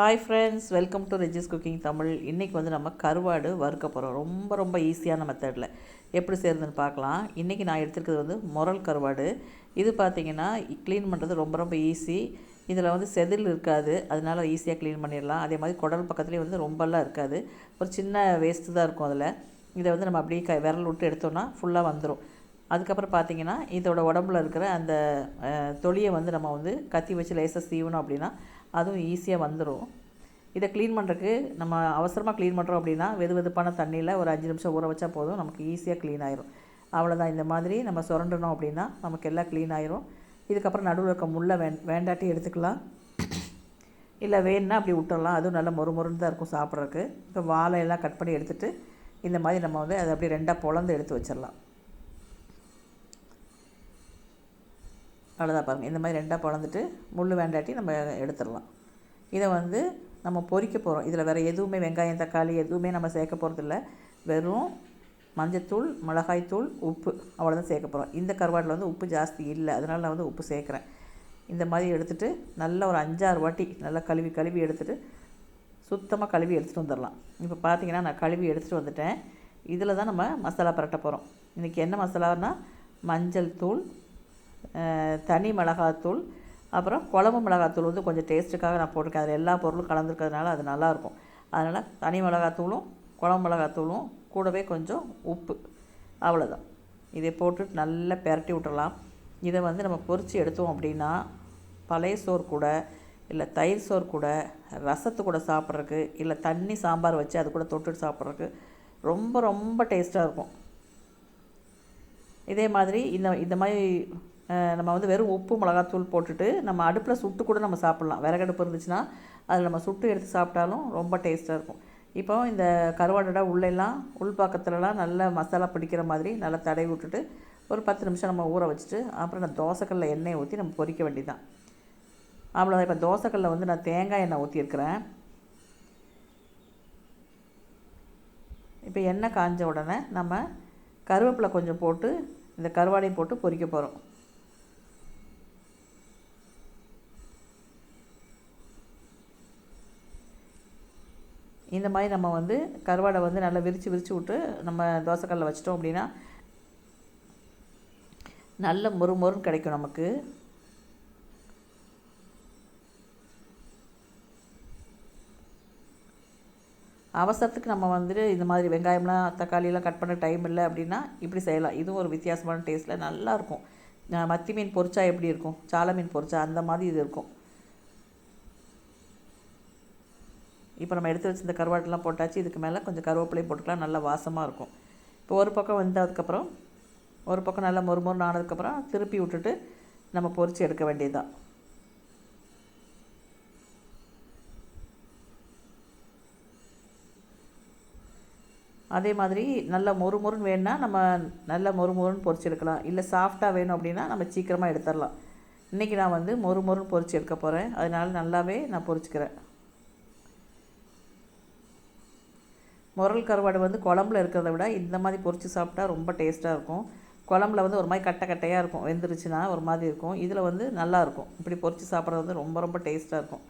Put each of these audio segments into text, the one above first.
Hi friends welcome to Regis cooking Tamil இன்றைக்கி வந்து நம்ம கருவாடு வறுக்க போகிறோம் ரொம்ப ரொம்ப ஈஸியான மெத்தடில் எப்படி செய்கிறதுன்னு பார்க்கலாம். இன்றைக்கி நான் எடுத்துருக்கிறது வந்து முரல் கருவாடு. இது பார்த்திங்கன்னா க்ளீன் பண்ணுறது ரொம்ப ரொம்ப ஈஸி இதில் வந்து செதில் இருக்காது. அதனால ஈஸியாக க்ளீன் பண்ணிடலாம். அதே மாதிரி குடல் பக்கத்துலேயே வந்து ரொம்பலாம் இருக்காது. ஒரு சின்ன வேஸ்ட்டு தான் இருக்கும் அதில். இதை வந்து நம்ம அப்படியே க விரல் விட்டு எடுத்தோம்னா ஃபுல்லாக வந்துடும் அதுக்கப்புறம் பார்த்தீங்கன்னா இதோட உடம்புல இருக்கிற அந்த தொலியை வந்து நம்ம வந்து கத்தி வச்சு லேசாக சீவணும் அப்படின்னா அதுவும் ஈஸியாக வந்துடும் இதை க்ளீன் பண்ணுறதுக்கு நம்ம அவசரமாக க்ளீன் பண்ணுறோம் அப்படின்னா வெது வெதுப்பான தண்ணியில் ஒரு அஞ்சு நிமிஷம் ஊற வச்சா போதும் நமக்கு ஈஸியாக க்ளீன் ஆயிரும். அவ்வளோதான் இந்த மாதிரி நம்ம சுரண்டணும் அப்படின்னா நமக்கு எல்லாம் க்ளீன் ஆயிரும். இதுக்கப்புறம் நடுவில் இருக்க முள்ளை வேண் வேண்டாட்டி எடுத்துக்கலாம். இல்லை வேணும்னா அப்படி விட்டுடலாம் அதுவும் நல்ல மொறு மொறுன்னு தான் இருக்கும் சாப்பிட்றதுக்கு. இப்போ வாழை எல்லாம் கட் பண்ணி எடுத்துகிட்டு இந்த மாதிரி நம்ம வந்து அதை அப்படியே ரெண்டாக பொழந்து எடுத்து வச்சிடலாம். அவ்வளோதான் பாருங்கள் இந்த மாதிரி ரெண்டாக பிளந்துட்டு முள் வேண்டாட்டி நம்ம எடுத்துடலாம். இதை வந்து நம்ம பொறிக்க போகிறோம் இதில் வேறு எதுவுமே வெங்காயம் தக்காளி எதுவுமே நம்ம சேர்க்க போகிறதில்ல வெறும் மஞ்சத்தூள் மிளகாய்த்தூள் உப்பு அவ்வளோதான் சேர்க்க போகிறோம் இந்த கருவாட்டில் வந்து உப்பு ஜாஸ்தி இல்லை. அதனால் நான் வந்து உப்பு சேர்க்குறேன். இந்த மாதிரி எடுத்துகிட்டு நல்லா ஒரு அஞ்சாறு வாட்டி நல்லா கழுவி கழுவி எடுத்துகிட்டு சுத்தமாக கழுவி எடுத்துகிட்டு வந்துடலாம். இப்போ பார்த்தீங்கன்னா நான் கழுவி எடுத்துகிட்டு வந்துட்டேன். இதில் தான் நம்ம மசாலா பரட்ட போகிறோம் இன்றைக்கி என்ன மசாலான்னா மஞ்சள் தூள் தனி மிளகாத்தூள் அப்புறம் குழம்பு மிளகாத்தூள் வந்து கொஞ்சம் டேஸ்ட்டுக்காக நான் போட்டிருக்கேன். அதில் எல்லா பொருளும் கலந்துருக்கிறதுனால அது நல்லாயிருக்கும். அதனால் தனி மிளகாத்தூளும் குழம்பு மிளகாத்தூளும் கூடவே கொஞ்சம் உப்பு. அவ்வளோதான் இதை போட்டு நல்லா பெரட்டி விட்டுறலாம். இதை வந்து நம்ம பொரித்து எடுத்தோம் அப்படின்னா பழைய சோறு கூட இல்லை தயிர் சோறு கூட ரசத்து கூட சாப்பிட்றதுக்கு இல்லை தண்ணி சாம்பார் வச்சு அது கூட தொட்டுட்டு சாப்பிட்றதுக்கு ரொம்ப ரொம்ப டேஸ்ட்டாக இருக்கும். இதே மாதிரி இந்த இந்த மாதிரி நம்ம வந்து வெறும் உப்பு மிளகாத்தூள் போட்டுட்டு நம்ம அடுப்பில் சுட்டு கூட நம்ம சாப்பிட்லாம். விறகடுப்பு இருந்துச்சுன்னா அதில் நம்ம சுட்டு எடுத்து சாப்பிட்டாலும் ரொம்ப டேஸ்ட்டாக இருக்கும். இப்போ இந்த கருவாடோட உள்ளெல்லாம் உள்பாக்கத்துலலாம் நல்லா மசாலா பிடிக்கிற மாதிரி நல்லா தடவி விட்டுட்டு ஒரு பத்து நிமிஷம் நம்ம ஊற வச்சுட்டு அப்புறம் நான் தோசைக்கல்ல எண்ணெயை ஊற்றி நம்ம பொரிக்க வேண்டியதான் அவ்வளோதான் இப்போ தோசைக்கல்ல வந்து நான் தேங்காய் எண்ணெய் ஊற்றியிருக்கிறேன். இப்போ எண்ணெய் காஞ்ச உடனே நம்ம கருவேப்பிலை கொஞ்சம் போட்டு இந்த கருவாடையும் போட்டு பொரிக்க போகிறோம். இந்த மாதிரி நம்ம வந்து கருவாடை வந்து நல்லா விரித்து விரித்து விட்டு நம்ம தோசைக்கல்லில் வச்சிட்டோம் அப்படின்னா நல்ல மொறு மொறுன்னு கிடைக்கும் நமக்கு. அவசரத்துக்கு நம்ம வந்துட்டு இந்த மாதிரி வெங்காயம்லாம் தக்காளியெலாம் கட் பண்ண டைம் இல்லை அப்படின்னா இப்படி செய்யலாம். இதுவும் ஒரு வித்தியாசமான டேஸ்ட்டில் நல்லாயிருக்கும் மத்தி மீன் பொரிச்சா எப்படி இருக்கும்? சாலை மீன் பொரிச்சா அந்த மாதிரி இது இருக்கும். இப்போ நம்ம எடுத்து வச்சுருந்த கருவாட்டெல்லாம் போட்டாச்சு இதுக்கு மேலே கொஞ்சம் கருவேப்பிலையும் போட்டுக்கலாம் நல்லா வாசமாக இருக்கும். இப்போ ஒரு பக்கம் வந்ததுக்கப்புறம் ஒரு பக்கம் நல்லா மொறு ஆனதுக்கப்புறம் திருப்பி விட்டுட்டு நம்ம பொறிச்சு எடுக்க வேண்டியதுதான். அதே மாதிரி நல்லா மொறு மொறுன்னு வேணும்னா நம்ம நல்லா மொறு மொறுன்னு பொரிச்சு எடுக்கலாம். இல்லை சாஃப்டாக வேணும் அப்படின்னா நம்ம சீக்கிரமாக எடுத்துடலாம். இன்றைக்கி நான் வந்து மொறு மொறுன்னு பொரிச்சு எடுக்க போகிறேன் அதனால் நல்லாவே நான் பொரிச்சுக்கிறேன். முரல் கருவாடு வந்து குழம்புல இருக்கிறத விட இந்த மாதிரி பொறிச்சு சாப்பிட்டா ரொம்ப டேஸ்ட்டாக இருக்கும். குழம்புல வந்து ஒரு மாதிரி கட்டை கட்டையாக இருக்கும். வெந்துருச்சுன்னா ஒரு மாதிரி இருக்கும். இதில் வந்து நல்லாயிருக்கும் இப்படி பொறிச்சு சாப்பிட்றது வந்து ரொம்ப ரொம்ப டேஸ்ட்டாக இருக்கும்.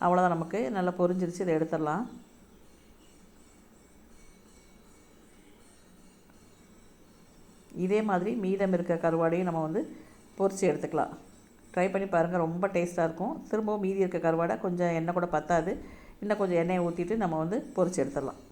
அவ்வளோதான் நமக்கு. நல்லா பொரிஞ்சிருச்சு. இதை எடுத்துடலாம். இதே மாதிரி மீதம் இருக்க கருவாடையும் நம்ம வந்து பொறிச்சு எடுத்துக்கலாம். ட்ரை பண்ணி பாருங்கள் ரொம்ப டேஸ்ட்டாக இருக்கும். திரும்பவும் மீதி இருக்க கருவாடை கொஞ்சம் எண்ணெய் கூட பத்தாது. இன்னும் கொஞ்சம் எண்ணெயை ஊற்றிட்டு நம்ம வந்து பொறிச்சு எடுத்துடலாம்.